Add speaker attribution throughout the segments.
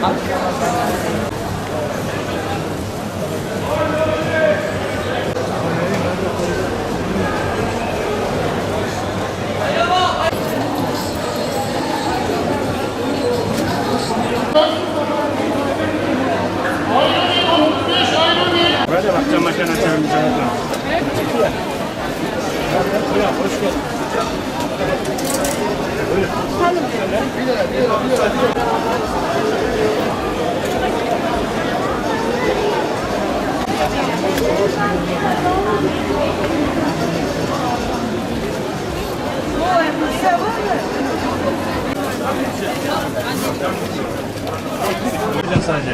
Speaker 1: Buraya da bakacağım makine çevirmeyeceğim. Buraya hoş geldin. Öyle. Bir lira, bir lira, bir lira.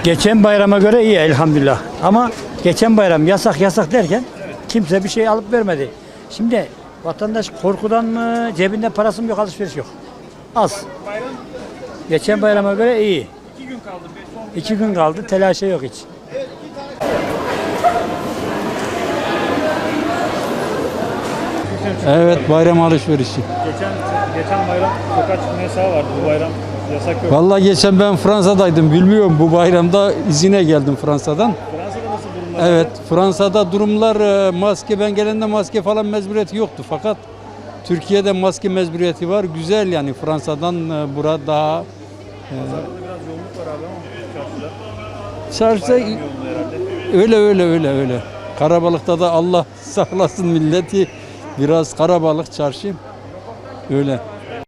Speaker 2: Geçen bayrama göre iyi elhamdülillah. Ama geçen bayram yasak yasak derken kimse bir şey alıp vermedi. Şimdi vatandaş korkudan mı cebinde parası mı yok alışveriş yok. Az. Geçen bayrama göre iyi. İki gün
Speaker 1: kaldı.
Speaker 2: İki gün kaldı. Telaşa yok hiç.
Speaker 1: Evet
Speaker 3: bayram alışverişi.
Speaker 1: Geçen geçen bayram sokağa çıkma yasağı vardı. Bu bayram yasak yok.
Speaker 3: Vallahi geçen ben Fransa'daydım bilmiyorum bu bayramda izine geldim Fransa'dan.
Speaker 1: Fransa'da nasıl durumlar? Evet
Speaker 3: Fransa'da durumlar e, maske ben gelende maske falan mecburiyeti yoktu fakat Türkiye'de maske mecburiyeti var. Güzel yani Fransa'dan e, bura daha Pazarda
Speaker 1: biraz yoğunluk var abi ama
Speaker 3: çarşıda. çarşıda Yoğunluğu herhalde. öyle öyle öyle öyle. Karabalık'ta da Allah saklasın milleti biraz karabalık çarşı öyle.